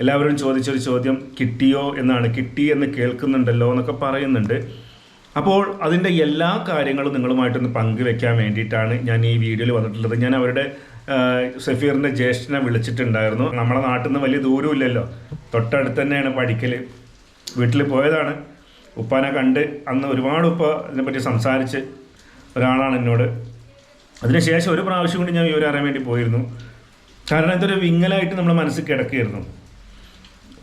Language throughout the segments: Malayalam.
എല്ലാവരും ചോദിച്ചൊരു ചോദ്യം കിട്ടിയോ? എന്നാണ്. കിട്ടി എന്ന് കേൾക്കുന്നുണ്ടല്ലോ എന്നൊക്കെ പറയുന്നുണ്ട്. അപ്പോൾ അതിന്റെ എല്ലാ കാര്യങ്ങളും നിങ്ങളുമായിട്ടൊന്ന് പങ്കുവെക്കാൻ വേണ്ടിയിട്ടാണ് ഞാൻ ഈ വീഡിയോയിൽ വന്നിട്ടുള്ളത്. ഞാൻ അവരുടെ സഫീറിന്റെ ജ്യേഷ്ഠനെ വിളിച്ചിട്ടുണ്ടായിരുന്നു. നമ്മുടെ നാട്ടിൽ നിന്ന് വലിയ ദൂരമില്ലല്ലോ. തൊട്ടടുത്ത് തന്നെയാണ് പഠിക്കൽ വീട്ടിൽ പോയതാണ്. ഉപ്പാനെ കണ്ട് അന്ന് ഒരുപാട് ഉപ്പ ഇതിനെപ്പറ്റി സംസാരിച്ച് ഒരാളാണ് എന്നോട്. അതിനുശേഷം ഒരു പ്രാവശ്യം കൂടി ഞാൻ വിവരം അറിയാൻ വേണ്ടി പോയിരുന്നു. കാരണം ഇതൊരു വിങ്ങലായിട്ട് നമ്മുടെ മനസ്സിൽ കിടക്കുകയായിരുന്നു.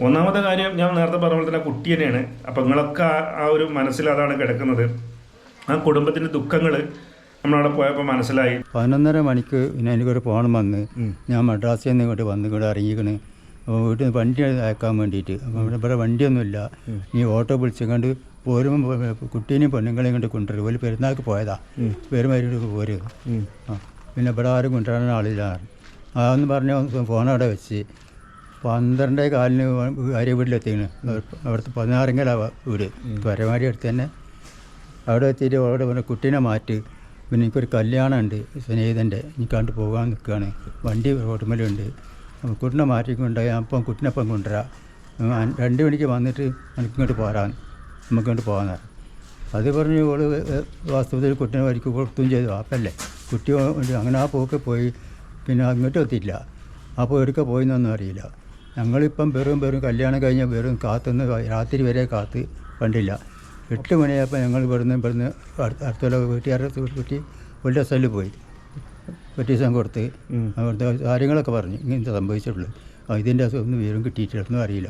ഒന്നാമത്തെ കാര്യം ഞാൻ നേരത്തെ പറഞ്ഞ പോലെ തന്നെ കുട്ടി തന്നെയാണ്. അപ്പം നിങ്ങളൊക്കെ ആ- ഒരു മനസ്സിൽ അതാണ് കിടക്കുന്നത്. ആ കുടുംബത്തിന്റെ ദുഃഖങ്ങൾ നമ്മളവിടെ പോയപ്പോൾ മനസ്സിലായി. പതിനൊന്നര മണിക്ക് പിന്നെ എനിക്കൊരു ഫോൺ വന്ന് ഞാൻ മദ്രാസിൽ നിന്ന് ഇങ്ങോട്ട് വന്ന് ഇവിടെ ഇറങ്ങിക്കണ്. അപ്പോൾ വീട്ടിൽ നിന്ന് വണ്ടി അയക്കാൻ വേണ്ടിയിട്ട്. അപ്പോൾ ഇവിടെ ഇവിടെ വണ്ടിയൊന്നുമില്ല. നീ ഓട്ടോ വിളിച്ചുകൊണ്ട് പോരുമ്പോൾ കുട്ടീനെയും പെണ്ണുങ്ങളെയും കൊണ്ട് കൊണ്ടുവരും. ഒരു പെരുന്നാൾക്ക് പോയതാ. പെരുമാരി പോരും. ആ. പിന്നെ ഇവിടെ ആരും കൊണ്ടുവരാൻ ആളില്ല. അതൊന്ന് പറഞ്ഞ ഫോൺ അവിടെ വെച്ച്. പന്ത്രണ്ടേ കാലിന് ഭാര്യ വീട്ടിലെത്തിക്കണ് അവിടുത്തെ പതിനാറെങ്കിലാണ് വീട്. പരമാരി അടുത്ത് തന്നെ. അവിടെ എത്തിയിട്ട് അവിടെ പറഞ്ഞ കുട്ടീനെ മാറ്റി. പിന്നെ എനിക്കൊരു കല്യാണം ഉണ്ട് സ്നേഹിതന്റെ. എനിക്ക് കണ്ട് പോകാൻ നിൽക്കുകയാണ്. വണ്ടി അപ്പോൾ കുട്ടീനെ മാറ്റിക്കൊണ്ടായി അപ്പം കുട്ടീനപ്പം കൊണ്ടുവരാം. രണ്ട് മണിക്ക് വന്നിട്ട് എനിക്ക് ഇങ്ങോട്ട് പോരാൻ. നമുക്ക് ഇങ്ങോട്ട് പോകാൻ അത് പറഞ്ഞ് ഏ- വാസ്തവത്തിൽ കുട്ടീനെ വരിക്ക് കൊടുത്തും ചെയ്തു. അപ്പല്ലേ? കുട്ടി അങ്ങനെ ആ പോക്ക് പോയി. പിന്നെ അങ്ങോട്ടും എത്തിയില്ല അപ്പോൾ എവിടേക്ക് പോയിന്നൊന്നും അറിയില്ല. ഞങ്ങളിപ്പം വെറും വെറും കല്യാണം കഴിഞ്ഞ് വെറും കാത്തുനിന്ന് രാത്രി വരെ കാത്ത് കണ്ടില്ല. എട്ട് മണിയായപ്പോൾ ഞങ്ങൾ ഇവിടുന്ന് ഇവിടുന്ന് അടുത്ത അടുത്തുള്ള വീട്ടുകാരുടെ വീട്ടിൽ ഒരു സ്ഥലത്ത് പോയി. പെറ്റീഷൻ കൊടുത്ത് അവിടുത്തെ കാര്യങ്ങളൊക്കെ പറഞ്ഞു. ഇങ്ങനത്തെ സംഭവിച്ചിട്ടുള്ളൂ ഇതിന്റെ ഒന്നും വിവരം കിട്ടിയിട്ടില്ലെന്നും അറിയില്ല.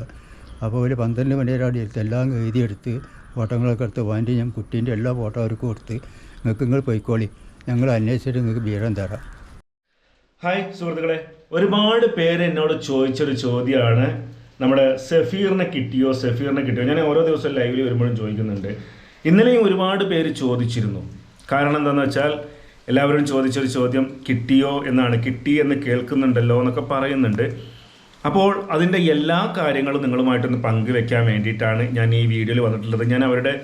അപ്പോൾ ഒരു പന്ത്രണ്ട് മണിയുടെ അടുത്ത് എല്ലാം എഴുതിയെടുത്ത് ഫോട്ടോകളൊക്കെ എടുത്ത് വാണ്ടി ഞാൻ കുട്ടീന്റെ എല്ലാ ഫോട്ടോ അവർക്ക് കൊടുത്ത് നിങ്ങൾക്ക് നിങ്ങൾ പോയിക്കോളി. ഞങ്ങൾ അന്വേഷിച്ചിട്ട് നിങ്ങൾക്ക് വിവരം തരാം. ഹായ് സുഹൃത്തുക്കളെ. ഒരുപാട് പേര് എന്നോട് ചോദിച്ചൊരു ചോദ്യമാണ്. നമ്മുടെ സഫീറിനെ കിട്ടിയോ? സഫീറിനെ കിട്ടിയോ? ഞാൻ ഓരോ ദിവസവും ലൈവിൽ വരുമ്പോഴും ചോദിക്കുന്നുണ്ട്. ഇന്നലെയും ഒരുപാട് പേര് ചോദിച്ചിരുന്നു. കാരണം എന്താണെന്ന് വെച്ചാൽ എല്ലാവരും ചോദിച്ചൊരു ചോദ്യം കിട്ടിയോ? എന്നാണ്. കിട്ടി എന്ന് കേൾക്കുന്നുണ്ടല്ലോ എന്നൊക്കെ പറയുന്നുണ്ട്. അപ്പോൾ അതിന്റെ എല്ലാ കാര്യങ്ങളും നിങ്ങളുമായിട്ടൊന്ന് പങ്കുവെക്കാൻ വേണ്ടിയിട്ടാണ് ഞാൻ ഈ വീഡിയോയിൽ വന്നിട്ടുള്ളത്. ഞാൻ അവരുടെ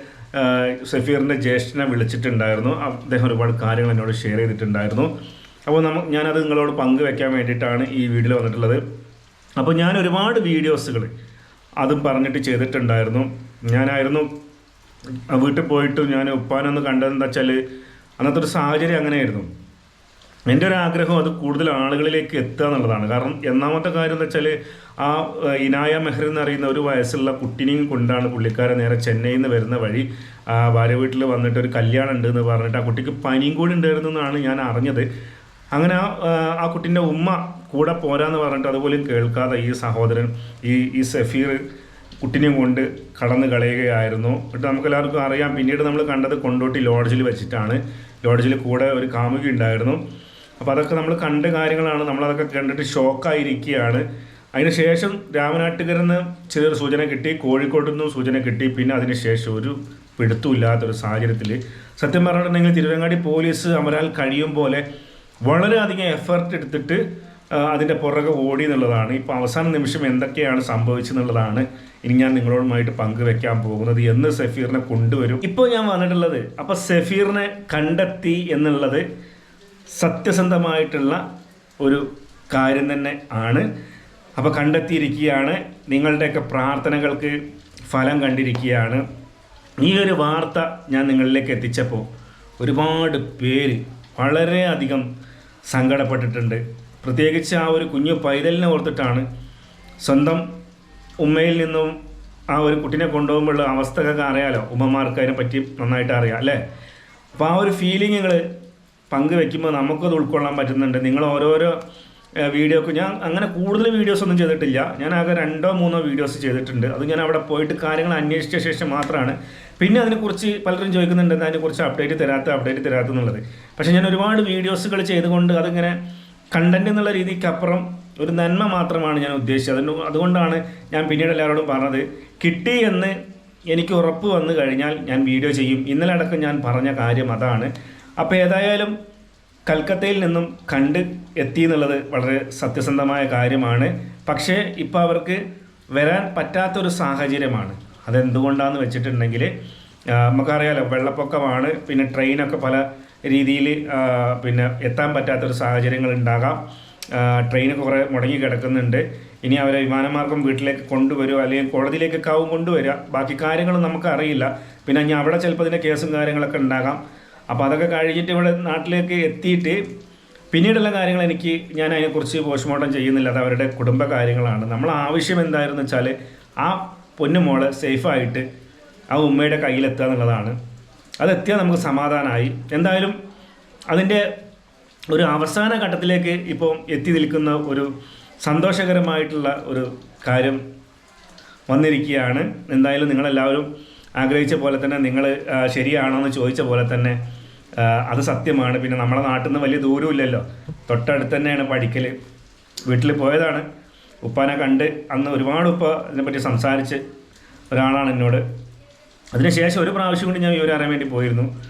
സഫീറിന്റെ ജ്യേഷ്ഠനെ വിളിച്ചിട്ടുണ്ടായിരുന്നു. അദ്ദേഹം ഒരുപാട് കാര്യങ്ങൾ എന്നോട് ഷെയർ ചെയ്തിട്ടുണ്ടായിരുന്നു. അപ്പോൾ നമ്മ ഞാനത് നിങ്ങളോട് പങ്കുവെക്കാൻ വേണ്ടിയിട്ടാണ് ഈ വീഡിയോ വന്നിട്ടുള്ളത്. അപ്പോൾ ഞാൻ ഒരുപാട് വീഡിയോസുകൾ അതും പറഞ്ഞിട്ട് ചെയ്തിട്ടുണ്ടായിരുന്നു. ഞാനായിരുന്നു വീട്ടിൽ പോയിട്ട് ഞാൻ ഉപ്പാനൊന്ന് കണ്ടതെന്താ വെച്ചാൽ അന്നത്തെ ഒരു സാഹചര്യം അങ്ങനെയായിരുന്നു. എന്റെ ഒരു ആഗ്രഹം അത് കൂടുതൽ ആളുകളിലേക്ക് എത്തുക എന്നുള്ളതാണ്. കാരണം ഒന്നാമത്തെ കാര്യം എന്ന് വെച്ചാൽ ആ ഇനായ മെഹർ എന്ന് അറിയുന്ന ഒരു വയസ്സുള്ള കുട്ടിനെയും കൊണ്ടാണ് പുള്ളിക്കാരൻ നേരെ ചെന്നൈയിൽ നിന്ന് വരുന്ന വഴി ഭാര്യ വീട്ടിൽ വന്നിട്ട് ഒരു കല്യാണം ഉണ്ട് എന്ന് പറഞ്ഞിട്ട് ആ കുട്ടിക്ക് പനിയും കൂടി ഉണ്ടായിരുന്നു എന്നാണ് ഞാൻ അറിഞ്ഞത്. അങ്ങനെ ആ ആ കുട്ടീന്റെ ഉമ്മ കൂടെ പോരാന്ന് പറഞ്ഞിട്ട് അതുപോലും കേൾക്കാതെ ഈ സഹോദരൻ ഈ ഈ സഫീർ കുട്ടിനെയും കൊണ്ട് കടന്നു കളയുകയായിരുന്നു. എന്നിട്ട് നമുക്ക് എല്ലാവർക്കും അറിയാം പിന്നീട് നമ്മൾ കണ്ടത് കൊണ്ടോട്ടി ലോഡ്ജിൽ വെച്ചിട്ടാണ്. ലോഡ്ജിൽ കൂടെ ഒരു കാമുകി ഉണ്ടായിരുന്നു. അപ്പോൾ അതൊക്കെ നമ്മൾ കണ്ട കാര്യങ്ങളാണ് നമ്മളതൊക്കെ കണ്ടിട്ട് ഷോക്കായിരിക്കുകയാണ്. അതിനുശേഷം രാമനാട്ടുകരെന്ന് ചെറിയൊരു സൂചന കിട്ടി കോഴിക്കോട് നിന്നും സൂചന കിട്ടി. പിന്നെ അതിനുശേഷം ഒരു പിടുത്തമില്ലാത്തൊരു സാഹചര്യത്തിൽ സത്യം പറഞ്ഞിട്ടുണ്ടെങ്കിൽ തിരുവനങ്ങാടി പോലീസ് അമരാൽ കഴിയും പോലെ വളരെയധികം എഫർട്ട് എടുത്തിട്ട് അതിന്റെ പുറകെ ഓടി എന്നുള്ളതാണ്. ഇപ്പോൾ അവസാന നിമിഷം എന്തൊക്കെയാണ് സംഭവിച്ചെന്നുള്ളതാണ് ഇനി ഞാൻ നിങ്ങളോടുമായിട്ട് പങ്കുവെക്കാൻ പോകുന്നത് എന്ന് സഫീറിനെ കൊണ്ടുവരും. ഇപ്പോൾ ഞാൻ വന്നിട്ടുള്ളത് അപ്പോൾ സഫീറിനെ കണ്ടെത്തി എന്നുള്ളത് സത്യസന്ധമായിട്ടുള്ള ഒരു കാര്യം തന്നെ ആണ്. അപ്പോൾ കണ്ടെത്തിയിരിക്കുകയാണ് നിങ്ങളുടെയൊക്കെ പ്രാർത്ഥനകൾക്ക് ഫലം കണ്ടിരിക്കുകയാണ്. ഈ ഒരു വാർത്ത ഞാൻ നിങ്ങളിലേക്ക് എത്തിച്ചപ്പോൾ ഒരുപാട് പേര് വളരെയധികം സങ്കടപ്പെട്ടിട്ടുണ്ട്. പ്രത്യേകിച്ച് ആ ഒരു കുഞ്ഞു പൈതലിനെ ഓർത്തിട്ടാണ് സ്വന്തം ഉമ്മയിൽ നിന്നും ആ ഒരു കുട്ടിനെ കൊണ്ടുപോകുമ്പോഴുള്ള അവസ്ഥകളൊക്കെ അറിയാലോ? ഉമ്മമാർക്ക് അതിനെ പറ്റി നന്നായിട്ട് അറിയാം അല്ലേ? അപ്പോൾ ആ ഒരു ഫീലിങ്ങുകൾ പങ്കുവെക്കുമ്പോൾ നമുക്കത് ഉൾക്കൊള്ളാൻ പറ്റുന്നുണ്ട്. നിങ്ങൾ ഓരോരോ വീഡിയോക്ക് ഞാൻ അങ്ങനെ കൂടുതൽ വീഡിയോസ് ഒന്നും ചെയ്തിട്ടില്ല. ഞാൻ ആകെ രണ്ടോ മൂന്നോ വീഡിയോസ് ചെയ്തിട്ടുണ്ട്. അത് ഞാൻ അവിടെ പോയിട്ട് കാര്യങ്ങൾ അന്വേഷിച്ച ശേഷം മാത്രമാണ് പിന്നെ അതിനെക്കുറിച്ച് പലരും ചോദിക്കുന്നുണ്ട് അതിനെക്കുറിച്ച് അപ്ഡേറ്റ് തരാത്ത അപ്ഡേറ്റ് തരാത്ത എന്നുള്ളത്. പക്ഷേ ഞാൻ ഒരുപാട് വീഡിയോസുകൾ ചെയ്തുകൊണ്ട് അതിങ്ങനെ കണ്ടന്റ് എന്നുള്ള രീതിക്ക് അപ്പുറം ഒരു നന്മ മാത്രമാണ് ഞാൻ ഉദ്ദേശിച്ചത്. അതിന് അതുകൊണ്ടാണ് ഞാൻ പിന്നീട് എല്ലാവരോടും പറഞ്ഞത് കിട്ടി എന്ന് എനിക്ക് ഉറപ്പ് വന്നു കഴിഞ്ഞാൽ ഞാൻ വീഡിയോ ചെയ്യും. ഇന്നലെ അടക്കം ഞാൻ പറഞ്ഞ കാര്യം അതാണ്. അപ്പോൾ ഏതായാലും കൽക്കത്തയിൽ നിന്നും കണ്ട് എത്തി എന്നുള്ളത് വളരെ സത്യസന്ധമായ കാര്യമാണ്. പക്ഷേ ഇപ്പോൾ അവർക്ക് വരാൻ പറ്റാത്തൊരു സാഹചര്യമാണ്. അതെന്തുകൊണ്ടാണെന്ന് വെച്ചിട്ടുണ്ടെങ്കിൽ നമുക്കറിയാലോ വെള്ളപ്പൊക്കമാണ് പിന്നെ ട്രെയിനൊക്കെ പല രീതിയിൽ പിന്നെ എത്താൻ പറ്റാത്തൊരു സാഹചര്യങ്ങൾ ഉണ്ടാകാം ട്രെയിനൊക്കെ കുറേ മുടങ്ങി കിടക്കുന്നുണ്ട്. ഇനി അവരെ വിമാനമാർഗം വീട്ടിലേക്ക് കൊണ്ടുവരുമോ അല്ലെങ്കിൽ കോടതിയിലേക്കൊക്കെ ആവും കൊണ്ടുവരിക ബാക്കി കാര്യങ്ങളും നമുക്കറിയില്ല. പിന്നെ ഇനി അവിടെ ചിലപ്പോൾ ഇതിന്റെ കേസും കാര്യങ്ങളൊക്കെ ഉണ്ടാകാം. അപ്പോൾ അതൊക്കെ കഴിഞ്ഞിട്ട് ഇവിടെ നാട്ടിലേക്ക് എത്തിയിട്ട് പിന്നീടുള്ള കാര്യങ്ങൾ എനിക്ക് ഞാൻ അതിനെക്കുറിച്ച് പോസ്റ്റ്മോർട്ടം ചെയ്യുന്നില്ല. അത് അവരുടെ കുടുംബ കാര്യങ്ങളാണ്. നമ്മൾ ആവശ്യം എന്തായിരുന്നു വെച്ചാൽ ആ പൊന്നുമോൾ സേഫായിട്ട് ആ ഉമ്മയുടെ കയ്യിലെത്തുക എന്നുള്ളതാണ്. അതെത്തിയാൽ നമുക്ക് സമാധാനമായി. എന്തായാലും അതിന്റെ ഒരു അവസാന ഘട്ടത്തിലേക്ക് ഇപ്പോൾ എത്തി നിൽക്കുന്ന ഒരു സന്തോഷകരമായിട്ടുള്ള ഒരു കാര്യം വന്നിരിക്കുകയാണ്. എന്തായാലും നിങ്ങളെല്ലാവരും ആഗ്രഹിച്ച പോലെ തന്നെ നിങ്ങൾ ശരിയാണോ എന്ന് ചോദിച്ച പോലെ തന്നെ അത് സത്യമാണ്. പിന്നെ നമ്മുടെ നാട്ടിൽ നിന്ന് വലിയ ദൂരമില്ലല്ലോ. തൊട്ടടുത്ത് തന്നെയാണ് പഠിക്കൽ. വീട്ടിൽ പോയതാണ്. ഉപ്പാനെ കണ്ട് അന്ന് ഒരുപാട് ഉപ്പ ഇതിനെപ്പറ്റി സംസാരിച്ച് ഒരാളാണ് എന്നോട്. അതിനുശേഷം ഒരു പ്രാവശ്യം കൂടി ഞാൻ വിവരം അറിയാൻ വേണ്ടി പോയിരുന്നു.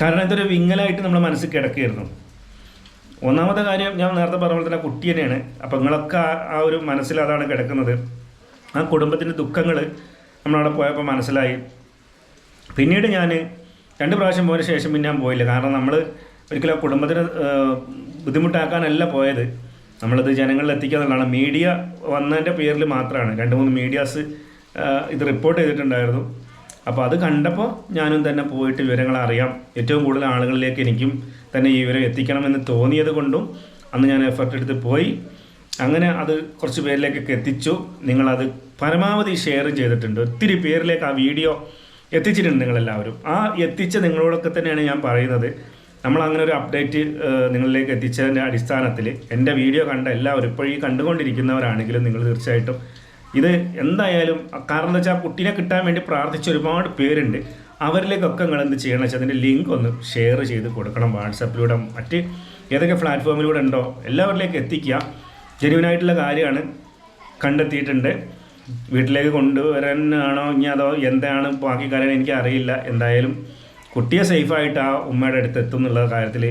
കാരണം ഇതൊരു വിങ്ങലായിട്ട് നമ്മുടെ മനസ്സിൽ കിടക്കുകയായിരുന്നു. ഒന്നാമത്തെ കാര്യം ഞാൻ നേരത്തെ പറഞ്ഞ പോലെ തന്നെ കുട്ടി തന്നെയാണ്. അപ്പം നിങ്ങളൊക്കെ ആ- ഒരു മനസ്സിൽ അതാണ് കിടക്കുന്നത്. ആ കുടുംബത്തിന്റെ ദുഃഖങ്ങൾ നമ്മളവിടെ പോയപ്പോൾ മനസ്സിലായി. പിന്നീട് ഞാൻ രണ്ട് പ്രാവശ്യം പോയതിന് ശേഷം പിന്നെ ഞാൻ പോയില്ല. കാരണം നമ്മൾ ഒരിക്കലും ആ കുടുംബത്തിന് ബുദ്ധിമുട്ടാക്കാനല്ല പോയത്. നമ്മളത് ജനങ്ങളിൽ എത്തിക്കുക എന്നുള്ളതാണ്. മീഡിയ വന്നതിന്റെ പേരിൽ മാത്രമാണ്. രണ്ട് മൂന്ന് മീഡിയാസ് ഇത് റിപ്പോർട്ട് ചെയ്തിട്ടുണ്ടായിരുന്നു. അപ്പോൾ അത് കണ്ടപ്പോൾ ഞാനും തന്നെ പോയിട്ട് വിവരങ്ങൾ അറിയാം ഏറ്റവും കൂടുതൽ ആളുകളിലേക്ക് എനിക്കും തന്നെ ഈ വിവരം എത്തിക്കണമെന്ന് തോന്നിയത് കൊണ്ടും അന്ന് ഞാൻ എഫർട്ട് എടുത്ത് പോയി. അങ്ങനെ അത് കുറച്ച് പേരിലേക്കൊക്കെ എത്തിച്ചു. നിങ്ങളത് പരമാവധി ഷെയർ ചെയ്തിട്ടുണ്ട്. ഒത്തിരി പേരിലേക്ക് ആ വീഡിയോ എത്തിച്ചിട്ടുണ്ട് നിങ്ങളെല്ലാവരും. ആ എത്തിച്ച നിങ്ങളോടൊക്കെ തന്നെയാണ് ഞാൻ പറയുന്നത്. നമ്മൾ അങ്ങനെ ഒരു അപ്ഡേറ്റ് നിങ്ങളിലേക്ക് എത്തിച്ചതിന്റെ അടിസ്ഥാനത്തിൽ എന്റെ വീഡിയോ കണ്ട എല്ലാവരും ഇപ്പോൾ ഈ കണ്ടുകൊണ്ടിരിക്കുന്നവരാണെങ്കിലും നിങ്ങൾ തീർച്ചയായിട്ടും ഇത് എന്തായാലും കാരണം എന്താ വെച്ചാൽ കുട്ടീനെ കിട്ടാൻ വേണ്ടി പ്രാർത്ഥിച്ച ഒരുപാട് പേരുണ്ട്. അവരിലേക്കൊക്കെ നിങ്ങൾ എന്ത് ചെയ്യണം വെച്ചാൽ അതിന്റെ ലിങ്ക് ഒന്ന് ഷെയർ ചെയ്ത് കൊടുക്കണം വാട്സപ്പിലൂടെ. മറ്റ് ഏതൊക്കെ പ്ലാറ്റ്ഫോമിലൂടെ ഉണ്ടോ എല്ലാവരിലേക്ക് എത്തിക്കുക. ജെനുവിനായിട്ടുള്ള കാര്യമാണ് കണ്ടെത്തിയിട്ടുണ്ട്. വീട്ടിലേക്ക് കൊണ്ടുവരാനാണോ ഇനി അതോ എന്താണ് ബാക്കി കാര്യം എനിക്ക് അറിയില്ല എന്തായാലും കുട്ടിയെ സേഫായിട്ട് ആ ഉമ്മയുടെ അടുത്ത് എത്തും എന്നുള്ള കാര്യത്തിൽ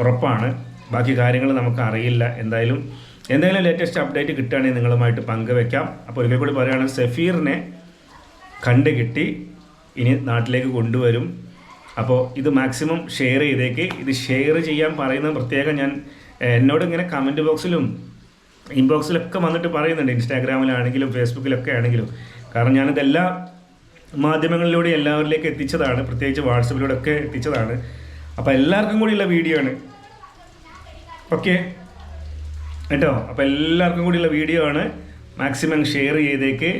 ഉറപ്പാണ്. ബാക്കി കാര്യങ്ങൾ നമുക്ക് അറിയില്ല. എന്തായാലും എന്തെങ്കിലും ലേറ്റസ്റ്റ് അപ്ഡേറ്റ് കിട്ടുകയാണെങ്കിൽ നിങ്ങളുമായിട്ട് പങ്കുവെക്കാം. അപ്പോൾ ഒരിക്കൽ കൂടി പറയുകയാണെങ്കിൽ സഫീറിനെ കണ്ട് കിട്ടി ഇനി നാട്ടിലേക്ക് കൊണ്ടുവരും. അപ്പോൾ ഇത് മാക്സിമം ഷെയർ ചെയ്തേക്ക്. ഇത് ഷെയർ ചെയ്യാൻ പറയുന്നത് പ്രത്യേകം ഞാൻ എന്നോട് ഇങ്ങനെ കമന്റ് ബോക്സിലും ഇൻബോക്സിലൊക്കെ വന്നിട്ട് പറയുന്നുണ്ട്. ഇൻസ്റ്റാഗ്രാമിലാണെങ്കിലും ഫേസ്ബുക്കിലൊക്കെ ആണെങ്കിലും. കാരണം ഞാനിതെല്ലാം മാധ്യമങ്ങളിലൂടെ എല്ലാവരിലേക്ക് എത്തിച്ചതാണ്. പ്രത്യേകിച്ച് വാട്സപ്പിലൂടെ ഒക്കെ എത്തിച്ചതാണ്. അപ്പോൾ എല്ലാവർക്കും കൂടിയുള്ള വീഡിയോ ആണ്. ഓക്കെ കേട്ടോ? അപ്പോൾ എല്ലാവർക്കും കൂടിയുള്ള വീഡിയോ ആണ്. മാക്സിമം ഷെയർ ചെയ്തേക്ക്.